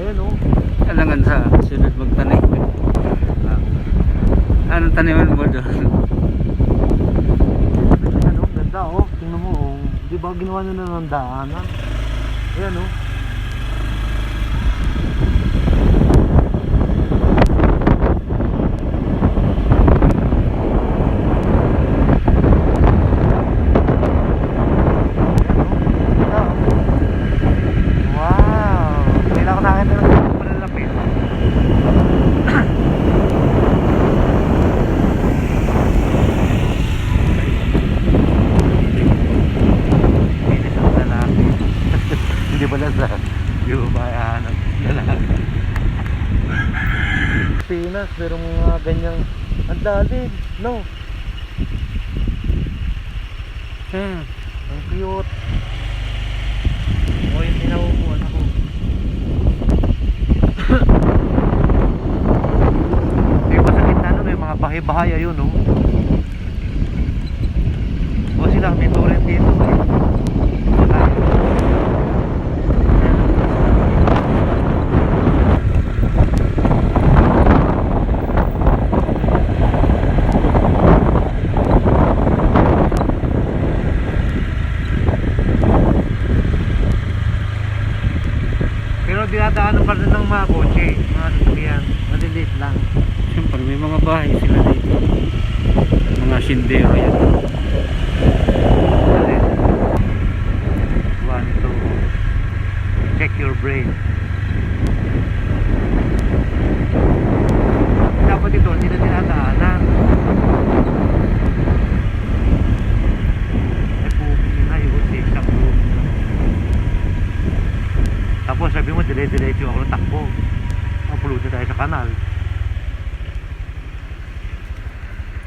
Ayan o. Kailangan sa sunod magtanim. Ah. Anong taniman mo doon? Ayan o, ganda o. Tingnan mo o. Di ba ginawa nyo na ng daanan? Ayan o. Pala sa Di ba ba hanap lalaki? Pinas, pero mga ganyang ang lalim, no? Hmm. Ang cute. O yung pinaupuan ako. Di ba sa gitna may mga bahay-bahay ayun, no? O sila, may torrent dito. Eh. Wala. Pero dinadaanan pa rin ng mga kotse, mga sasakyan. Maliliit lang. Siyempre, may mga bahay sila dito. Mga sindero yan. Dire-diretso ako ng takbo. Mapulot na tayo sa kanal.